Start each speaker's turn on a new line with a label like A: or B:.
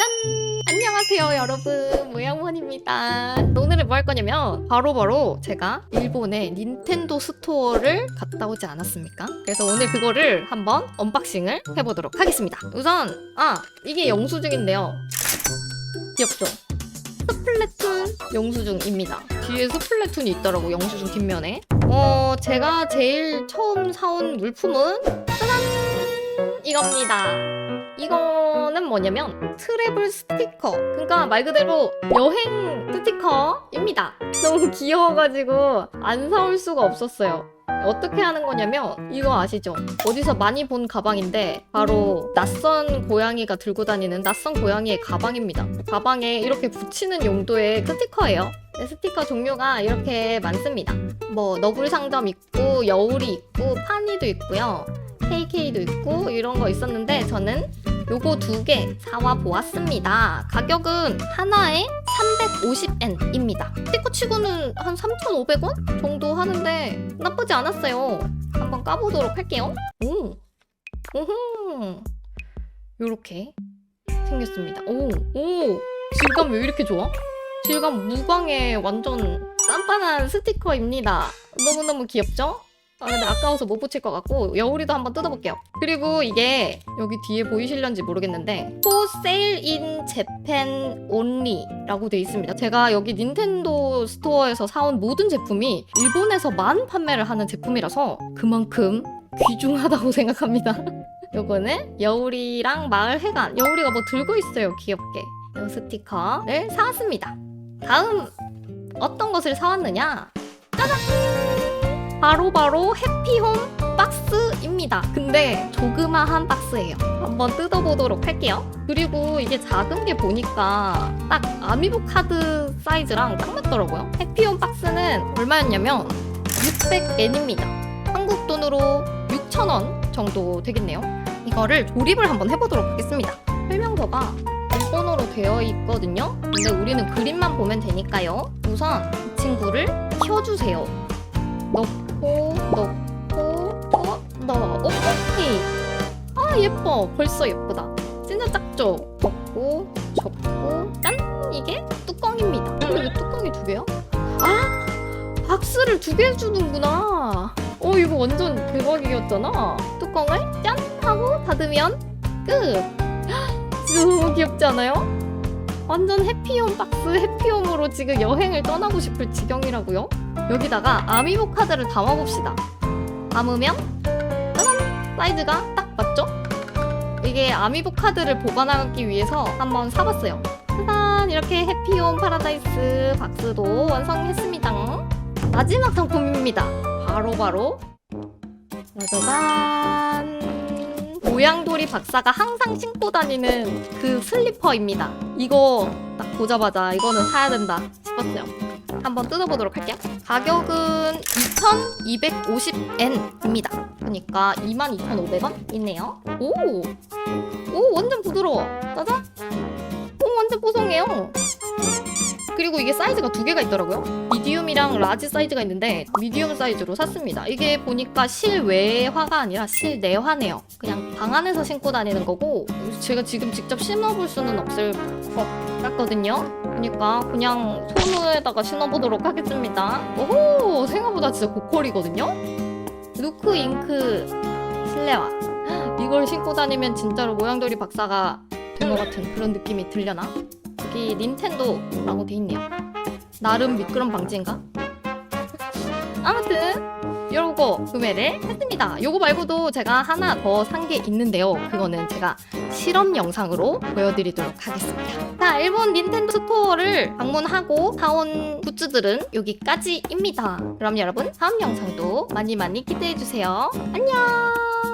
A: 짠! 안녕하세요 여러분. 모양원입니다. 오늘은 뭐 할 거냐면 바로 바로 제가 일본의 닌텐도 스토어를 갔다 오지 않았습니까? 그래서 오늘 그거를 한번 언박싱을 해보도록 하겠습니다. 우선 아 이게 영수증인데요. 귀엽죠? 스플래툰 영수증입니다. 뒤에 스플래툰이 있더라고 영수증 뒷면에. 어 제가 제일 처음 사온 물품은 짜잔! 이겁니다. 이거는 뭐냐면 트래블 스티커. 그러니까 말 그대로 여행 스티커입니다. 너무 귀여워가지고 안 사올 수가 없었어요. 어떻게 하는 거냐면 이거 아시죠? 어디서 많이 본 가방인데 바로 낯선 고양이가 들고 다니는 낯선 고양이의 가방입니다. 가방에 이렇게 붙이는 용도의 스티커예요. 네, 스티커 종류가 이렇게 많습니다. 뭐 너굴 상점 있고 여울이 있고 파니도 있고요. KK도 있고 이런 거 있었는데 저는 요거 두 개 사와 보았습니다. 가격은 하나에 350엔입니다. 스티커 치고는 한 3,500원 정도 하는데 나쁘지 않았어요. 한번 까보도록 할게요. 오, 오호, 요렇게 생겼습니다. 오, 오, 질감 왜 이렇게 좋아? 질감 무광의 완전 깐깐한 스티커입니다. 너무너무 귀엽죠? 아 근데 아까워서 못 붙일 것 같고 여우리도 한번 뜯어볼게요. 그리고 이게 여기 뒤에 보이실런지 모르겠는데 For Sale in Japan Only라고 돼 있습니다. 제가 여기 닌텐도 스토어에서 사온 모든 제품이 일본에서만 판매를 하는 제품이라서 그만큼 귀중하다고 생각합니다. 요거는 여우리랑 마을 해관 여우리가 뭐 들고 있어요 귀엽게 요 스티커를 사왔습니다. 다음 어떤 것을 사왔느냐? 바로 바로 해피홈 박스입니다. 근데 조그마한 박스예요. 한번 뜯어보도록 할게요. 그리고 이게 작은 게 보니까 딱 아미보 카드 사이즈랑 딱 맞더라고요. 해피홈 박스는 얼마였냐면 600엔입니다. 한국 돈으로 6,000원 정도 되겠네요. 이거를 조립을 한번 해보도록 하겠습니다. 설명서가 일본어로 되어 있거든요. 근데 우리는 그림만 보면 되니까요. 우선 이 친구를 켜주세요. 넣고 넣고 어? 넣어. 어? 오케이. 아 예뻐. 벌써 예쁘다. 진짜 작죠? 넣고 접고. 짠! 이게 뚜껑입니다. 근데 왜 뚜껑이 두 개야? 아! 박스를 두 개 주는구나. 어 이거 완전 대박이었잖아. 뚜껑을 짠! 하고 닫으면 끝. 너무 귀엽지 않아요? 완전 해피홈 박스 해피홈으로 지금 여행을 떠나고 싶을 지경이라고요? 여기다가 아미보 카드를 담아봅시다. 담으면 짜잔! 사이즈가 딱 맞죠? 이게 아미보 카드를 보관하기 위해서 한번 사봤어요. 짜잔! 이렇게 해피홈 파라다이스 박스도 완성했습니다. 마지막 상품입니다. 바로바로 짜자잔! 모양돌이 박사가 항상 신고 다니는 그 슬리퍼입니다. 이거 딱 보자마자 이거는 사야 된다 싶었어요. 한번 뜯어보도록 할게요. 가격은 2,250엔입니다. 그러니까 22,500원 있네요. 오! 오, 완전 부드러워. 짜잔! 오, 완전 뽀송해요. 그리고 이게 사이즈가 두 개가 있더라고요. 미디움이랑 라지 사이즈가 있는데 미디움 사이즈로 샀습니다. 이게 보니까 실외화가 아니라 실내화네요. 그냥 방 안에서 신고 다니는 거고 제가 지금 직접 신어볼 수는 없을 것 같거든요. 그러니까 그냥 손에다가 신어보도록 하겠습니다. 오호 생각보다 진짜 고퀄이거든요. 루크 잉크 실내화. 이걸 신고 다니면 진짜로 모양돌이 박사가 된 것 같은 그런 느낌이 들려나? 여기 닌텐도라고 돼 있네요. 나름 미끄럼 방지인가? 아무튼 요거 구매를 했습니다. 요거 말고도 제가 하나 더 산 게 있는데요. 그거는 제가 실험 영상으로 보여드리도록 하겠습니다. 자, 일본 닌텐도 스토어를 방문하고 사온 굿즈들은 여기까지입니다. 그럼 여러분 다음 영상도 많이 많이 기대해주세요. 안녕!